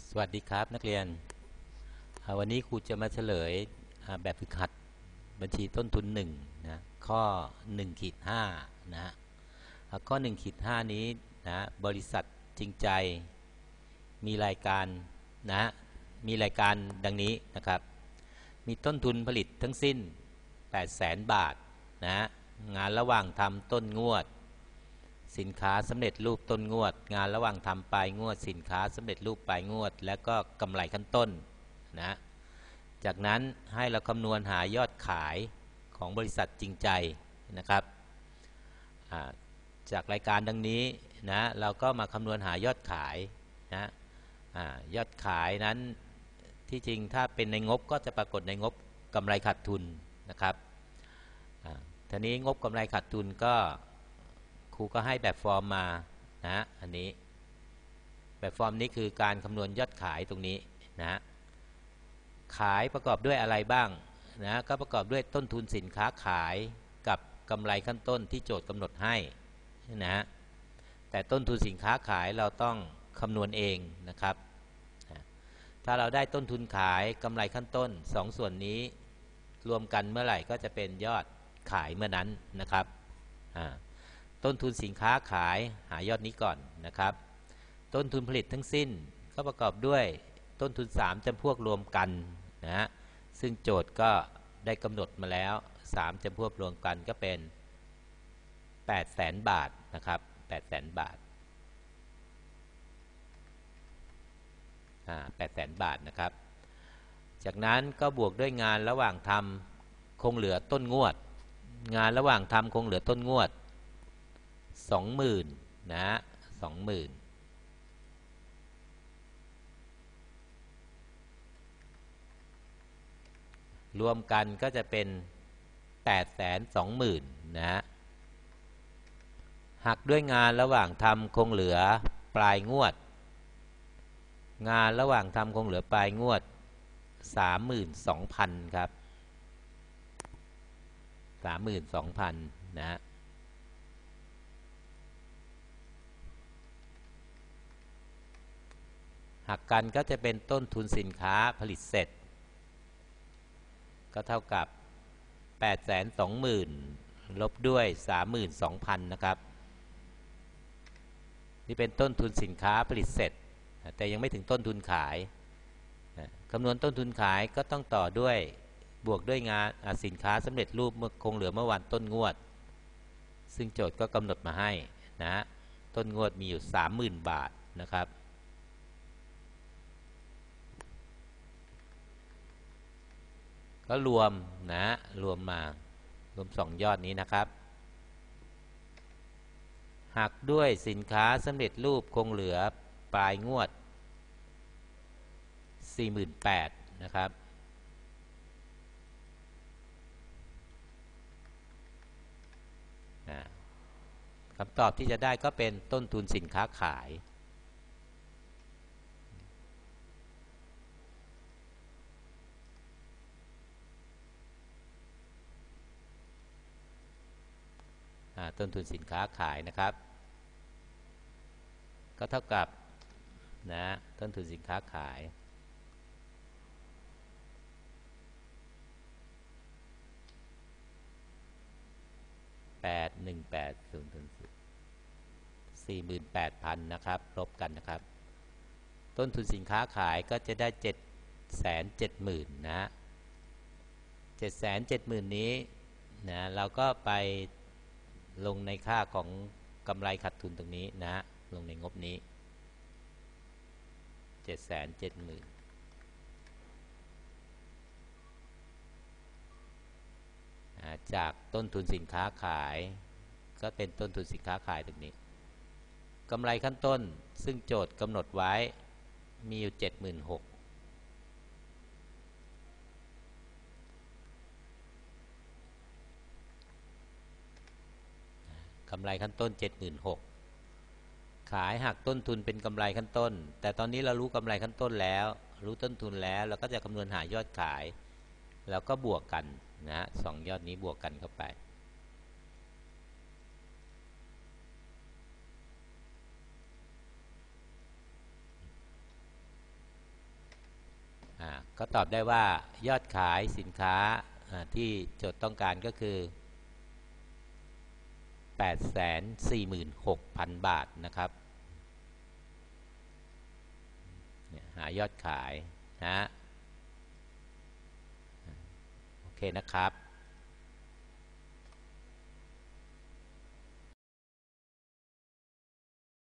สวัสดีครับนักเรียน วันนี้ครูจะมาเฉลยแบบฝึกหัดบัญชีต้นทุน1นะข้อ1ขีด5นะฮะอ่าข้อ1ขีด5นี้นะบริษัทจริงใจ มีรายการนะมีรายการดังนี้นะครับ มีต้นทุนผลิตทั้งสิ้น 8 0 0แสนบาทนะงานระหว่างทำต้นงวด สินค้าสำเร็จรูปต้นงวด งานระหว่างทำปลายงวด สินค้าสำเร็จรูปปลายงวด แล้วก็กำไรขั้นต้นนะจากนั้นให้เราคำนวณหายอดขายของบริษัทจริงใจนะครับจากรายการดังนี้นะเราก็มาคำนวณหายอดขายนะอยอดขายนั้นที่จริงถ้าเป็นในงบก็จะปรากฏในงบกำไรขาดทุนนะครับอ่าทีนี้งบกำไรขาดทุนก็ ครูก็ให้แบบฟอร์มมานะอันนี้ แบบฟอร์มนี้คือการคำนวณยอดขายตรงนี้นะขายประกอบด้วยอะไรบ้างนะก็ประกอบด้วยต้นทุนสินค้าขายกับกำไรขั้นต้นที่โจทย์กำหนดให้นะแต่ต้นทุนสินค้าขายเราต้องคำนวณเองนะครับ ถ้าเราได้ต้นทุนขายกำไรขั้นต้นสองส่วนนี้รวมกันเมื่อไหร่ก็จะเป็นยอดขายเมื่อนั้นนะครับอ่า ต้นทุนสินค้าขายหายอดนี้ก่อนนะครับ ต้นทุนผลิตทั้งสิ้นก็ประกอบด้วยต้นทุน 3จำพวกรวมกันนะฮะซึ่งโจทย์ก็ได้กำหนดมาแล้ว 3จำพวกรวมกันก็เป็น 8 0 0แสนบาทนะครับ8 0 0แสนบาทอ่า8แสนบาทนะครับ จากนั้นก็บวกด้วยงานระหว่างทำคงเหลือต้นงวด งานระหว่างทำคงเหลือต้นงวด สองหมื่นนะสองหมื่นรวมกันก็จะเป็นแปดแสนสองหมื่นนะฮะหักด้วยงานระหว่างทำคงเหลือปลายงวด งานระหว่างทำคงเหลือปลายงวดสามหมื่นสองพันครับสามหมื่นสองพันนะฮะ หักกันก็จะเป็นต้นทุนสินค้าผลิตเสร็จ ก็เท่ากับ 8 2 0 0 0 0 ลบด้วย 32,000 นะครับ นี่เป็นต้นทุนสินค้าผลิตเสร็จ แต่ยังไม่ถึงต้นทุนขายคำนวณต้นทุนขายก็ต้องต่อด้วยบวกด้วยงานสินค้าสำเร็จรูปเมื่อคงเหลือเมื่อวันต้นงวด ซึ่งโจทย์ก็กำหนดมาให้นะต้นงวดมีอยู่ 30,000 บาทนะครับ ก็รวมนะรวมมารวมสองยอดนี้นะครับ หักด้วยสินค้าสำเร็จรูปคงเหลือปลายงวด 48,000นะครับคำตอบที่จะได้ก็เป็นต้นทุนสินค้าขาย ต้นทุนสินค้าขายนะครับ ก็เท่ากับนะต้นทุนสินค้าขาย แปดหนึ่งแปดศูนย์ศูนย์สี่หมื่นแปดพันนะครับลบกันนะครับ ต้นทุนสินค้าขายก็จะได้เจ็ดแสนเจ็ดหมื่นนะเจ็ดแสนเจ็ดหมื่นนี้นะเราก็ไป ลงในค่าของกำไรขาดทุนตรงนี้นะ ลงในงบนี้เจ็ดแสนเจ็ดหมื่นจากต้นทุนสินค้าขาย ก็เป็นต้นทุนสินค้าขายตรงนี้กำไรขั้นต้นซึ่งโจทย์กำหนดไว้มีอยู่เจ็ดหมื่นหก กำไรขั้นต้น 76,000ขายหักต้นทุนเป็นกำไรขั้นต้น แต่ตอนนี้เรารู้กำไรขั้นต้นแล้ว รู้ต้นทุนแล้วเราก็จะคำนวณหายอดขาย แล้วก็บวกกันนะสองยอดนี้บวกกันเข้าไป ก็ตอบได้ว่ายอดขายสินค้าอ่าที่โจทย์ต้องการก็คือ 846,000 บาทนะครับหายอดขายนะโอเคนะครับ